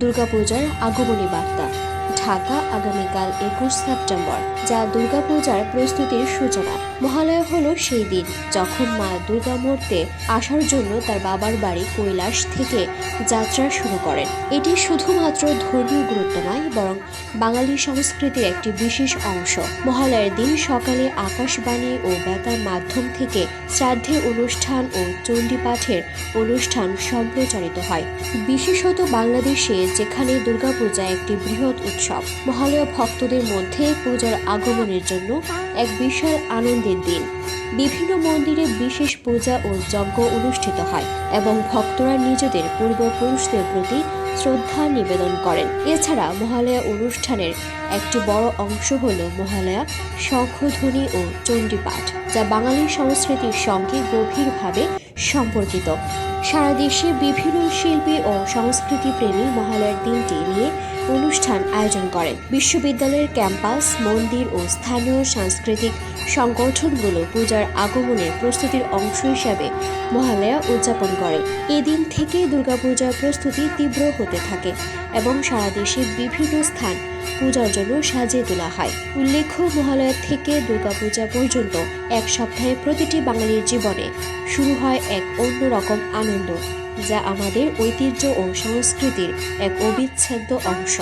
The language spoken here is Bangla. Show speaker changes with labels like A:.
A: দুর্গাপূজার আগমনী বার্তা। ঢাকা আগামীকাল একুশ সেপ্টেম্বর, যা দুর্গাপূজার প্রস্তুতির সূচনা। মহালয়া হলো সেই দিন যখন মা দুর্গা মূর্তে আসার জন্য তার বাবার বাড়ি কৈলাস থেকে যাত্রা শুরু করেন। এটি শুধুমাত্র ধর্মীয় গুরুত্ব নয়, বরং বাঙালি সংস্কৃতির একটি বিশেষ অংশ। মহালয়ার দিন সকালে আকাশবাণী ও বেতার মাধ্যম থেকে শ্রাদ্ধের অনুষ্ঠান ও চণ্ডীপাঠের অনুষ্ঠান সম্প্রচারিত হয়। বিশেষত বাংলাদেশে যেখানে দুর্গাপূজা একটি বৃহৎ উৎসব। মহালয়া ভক্তদের মধ্যে পূজার আগমনের জন্য এক বিশাল আনন্দের দিন। বিভিন্ন মন্দিরে বিশেষ পূজা ও যজ্ঞ অনুষ্ঠিত হয় এবং ভক্তরা নিজেদের পূর্বপুরুষদের প্রতি শ্রদ্ধা নিবেদন করেন। এছাড়া মহালয়া অনুষ্ঠানের একটি বড় অংশ হল মহালয়া শঙ্খধ্বনি ও চণ্ডীপাঠ, যা বাঙালি সংস্কৃতির সঙ্গে গভীরভাবে সম্পর্কিত। সারা দেশে বিভিন্ন শিল্পী ও সংস্কৃতি প্রেমী মহালয়ার দিনটি নিয়ে অনুষ্ঠান আয়োজন করেন। বিশ্ববিদ্যালয়ের ক্যাম্পাস, মন্দির ও স্থানীয় সাংস্কৃতিক সংগঠনগুলো পূজার আগমনের প্রস্তুতির অংশ হিসাবে মহালয়া উদযাপন করে। এদিন থেকে দুর্গাপূজার প্রস্তুতি তীব্র হতে থাকে এবং সারা দেশে বিভিন্ন স্থান পূজার জন্য সাজিয়ে তোলা হয়। উল্লেখ্য, মহালয়া থেকে দুর্গাপূজা পর্যন্ত এক সপ্তাহে প্রতিটি বাঙালির জীবনে শুরু হয় এক অন্যরকম আনন্দ। যা আমাদের ঐতিহ্য ও সংস্কৃতির এক অবিচ্ছেদ্য অংশ।